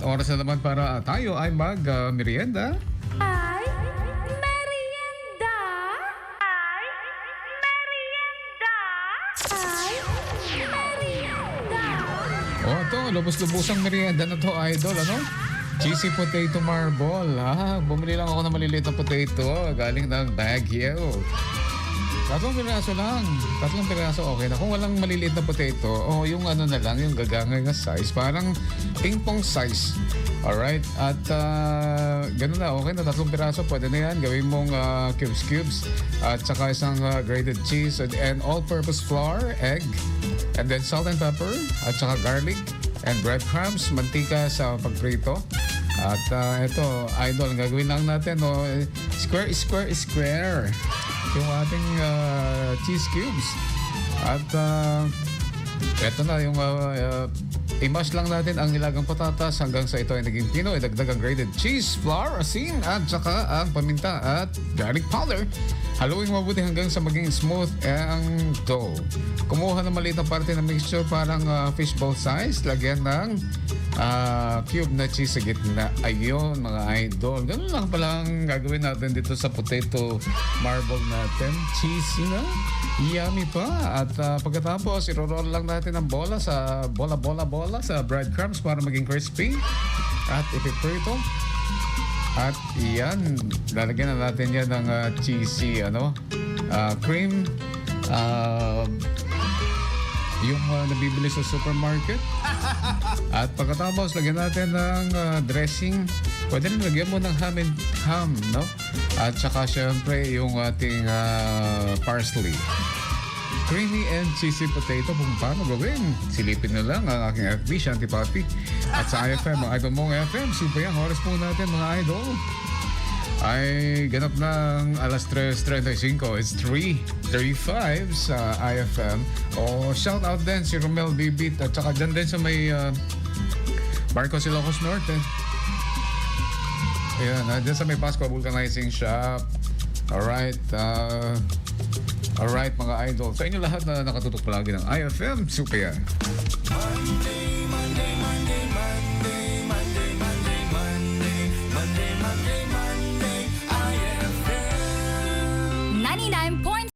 Oras na naman para tayo ay mag-merienda. Ay, merienda! Ay, merienda! Ay, merienda! O ito, lubos-lubosang merienda na to, idol, ano? Cheesy potato marble. Ah, bumili lang ako ng maliliit na potato. Galing ng Baguio. Tatlong piraso lang. Tatlong piraso, okay na. Kung walang maliliit na potato, o yung ano na lang, yung gagangay na size, parang ping-pong size. Alright? At uh, ganun na, okay na. Tatlong piraso, pwede na yan. Gawin mong ah, cubes-cubes. At saka isang ah, grated cheese and, and all-purpose flour, egg, and then salt and pepper, at saka garlic, and breadcrumbs, mantika sa pagprito. At uh, ito, idol, gagawin lang natin, no, eh, square, square, square. Yung ating uh, cheese cubes. At uh, ito na yung uh, uh, i-mash lang natin ang nilagang patatas hanggang sa ito ay naging pino. Idagdag ang grated cheese, flour, asin, at saka ang paminta at garlic powder. Haluin mabuti hanggang sa maging smooth ang dough. Kumuha ng maliit na parte ng mixture parang uh, fishbowl size. Lagyan ng ah, cube na cheese sa gitna. Ayun, mga idol. Ganun lang palang gagawin natin dito sa potato marble natin. Cheesy na. Yummy pa. At ah, pagkatapos, iro-roll lang natin ang bola sa bola, bola, bola sa breadcrumbs para maging crispy. At ipiprito. At yan, lalagyan na natin yan ng ah, cheesy, ano, ah, cream, ah, yung ah, nabibili sa supermarket. At pagkatapos, lagyan natin ng ah, dressing. Pwede rin lagyan mo ng ham and ham, no? At saka syempre yung ating ah, parsley. Creamy and cheesy potato kung paano gawin. Silipin na lang ang aking FB, Shanti Papi. At sa IFM, idol mong FM, super yan. Oras po natin mga idol. Ay ganap ng alas 3.35. It's 3.35 sa IFM. O shout out din si Romel Bibit at saka dyan din sa may uh, Barco Ilocos Norte. Ayan, uh, dyan sa may Pasqua Vulcanizing Shop. Alright, uh, alright mga idol. Sa inyo lahat na nakatutok palagi ng IFM, super yan. Monday